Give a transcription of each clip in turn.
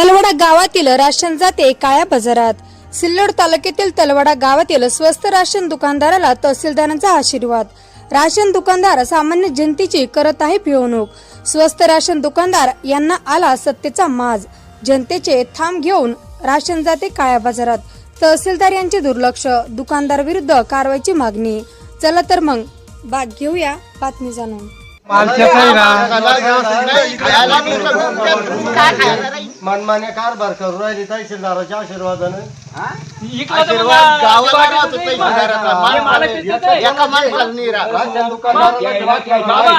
तलवाडा गावातील राशन जाते काळ्या बाजारात. सिल्लोड तालुक्यातील तलवाडा गावातील स्वस्त राशन दुकानदाराला तहसीलदारांचा आशीर्वाद. राशन दुकानदार सामान्य जनतेची करत आहे पिळवणूक. स्वस्त राशन दुकानदार यांना आला सत्तेचा माज. जनतेचे थांब घेऊन राशन जाते काळ्या बाजारात. तहसीलदार यांचे दुर्लक्ष दुकानदार विरुद्ध कारवाईची मागणी. चला तर मग बाग घेऊया बातमी जाणून. मनमान्य कारभार करू. राहिली तहसीलदाराच्या आशीर्वादानं. आशीर्वाद गावाला राहतो तहसीलदाराचा. मान- एका माणसाला नाही राहत. राशन दुकानदाराला गावाला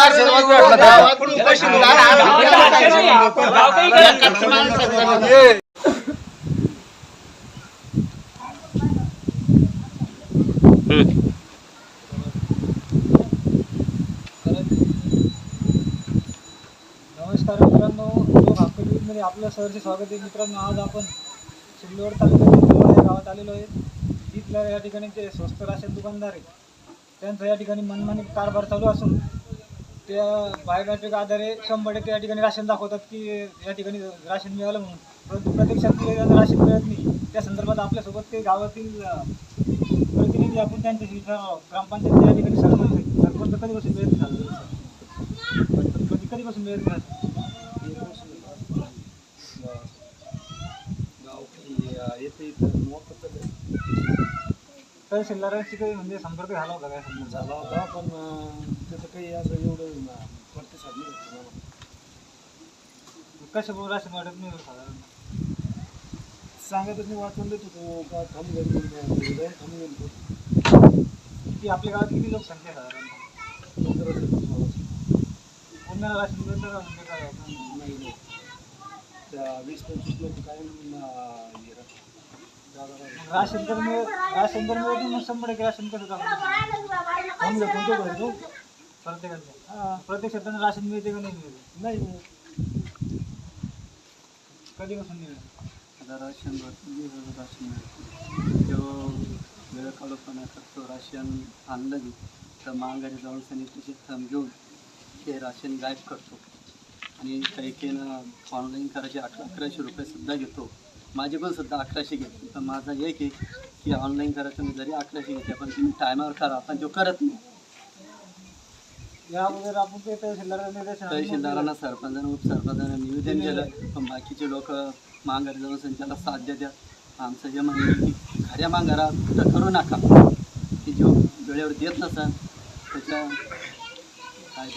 आशीर्वाद भेटला. गावातून तहसीलदार आला. एकाच माणसाचा नाही. नमस्कार मित्रांनो लोक मध्ये आपलं सहर्ष स्वागत आहे. मित्रांनो आज आपण सिल्लोड तालुक्यातील या गावात आलेलो आहे. तिथल्या या ठिकाणी जे स्वस्त राशन दुकानदार आहे त्यांचा या ठिकाणी मनमानी कारभार चालू असून त्या बायोमॅट्रिक आधारे शंभर टक्के या ठिकाणी राशन दाखवतात की या ठिकाणी राशन मिळालं म्हणून. परंतु प्रत्यक्षात ते राशन मिळत नाही. त्या संदर्भात आपल्यासोबत ते गावातील प्रतिनिधी आपण त्यांच्याशी ग्रामपंचायत या ठिकाणी सरपंच सरपंच कधीपासून मिळत नाही? कधी कधीपासून मिळत नाही? तहसीलदारांशी काही म्हणजे संपर्क झाला होता काय? समजा झाला होता पण त्याचं काही असं एवढं प्रतिसाद नाही भेटला मला. कशा बोल राशन वाटत नाही साधारण? सांगतच नाही वाचून देत होतो का थांब घरी थांब गेलो किती आपल्या गावात किती लोकसंख्या आहे साधारण? पुण्याला राशन मिळतं का म्हणजे काय नाही नाही. त्या वीस पंचवीस लोक काय राशन तर मिळत राशन तर मिळत मग शंभर टक्के राशन कसं चालू थांब घेतो तो प्रत्येकाचं. हां प्रत्यक्षात त्यांना राशन मिळते का नाही मिळते? नाही नाही. कधीपासून मिळेल आता राशन भरतो राशन मिळतं. तेव्हा वेळ काढूपणा करतो राशन आणलं मी तर महागारी जाऊन सॅनिटरीचे थंब घेऊन हे राशन गायब करतो. आणि काही काही ऑनलाईन करायचे अकरा अकराशे रुपयेसुद्धा घेतो. माझे पण सुद्धा अकराशे घेते पण माझा एक आहे की ऑनलाईन करायचं मी जरी अकराशे घेते पण तुम्ही टायमावर करा. पण तो करत नाही. या अगोदर आपण ते तहसीलदारांना सरपंचानं उपसरपंचानं निवेदन केलं पण बाकीचे लोक माघारी जाऊन संचाला साथ देतात आमचं जे म्हणणं आहे की खऱ्या माघारा कुठं करू नका. की जो वेळेवर देत नसन त्याच्या काय?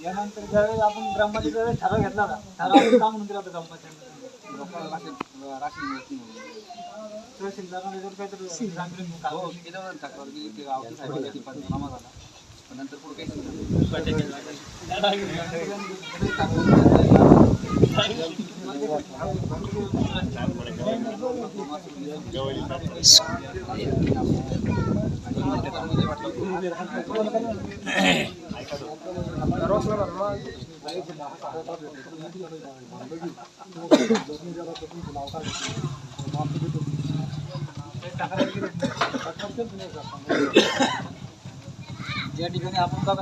यानंतर ज्यावेळेस आपण ग्रामपंचायत ठराव घेतला ना ठराव आपण का म्हणून दिला होता ग्रामपंचायत राशन मिळत तहसीलदारांना जर काहीतरी हो मी गेलो ना तक्रार की ते गावठी पंचनामा झाला पण नंतर पुढे ज्या ठिकाणी आपण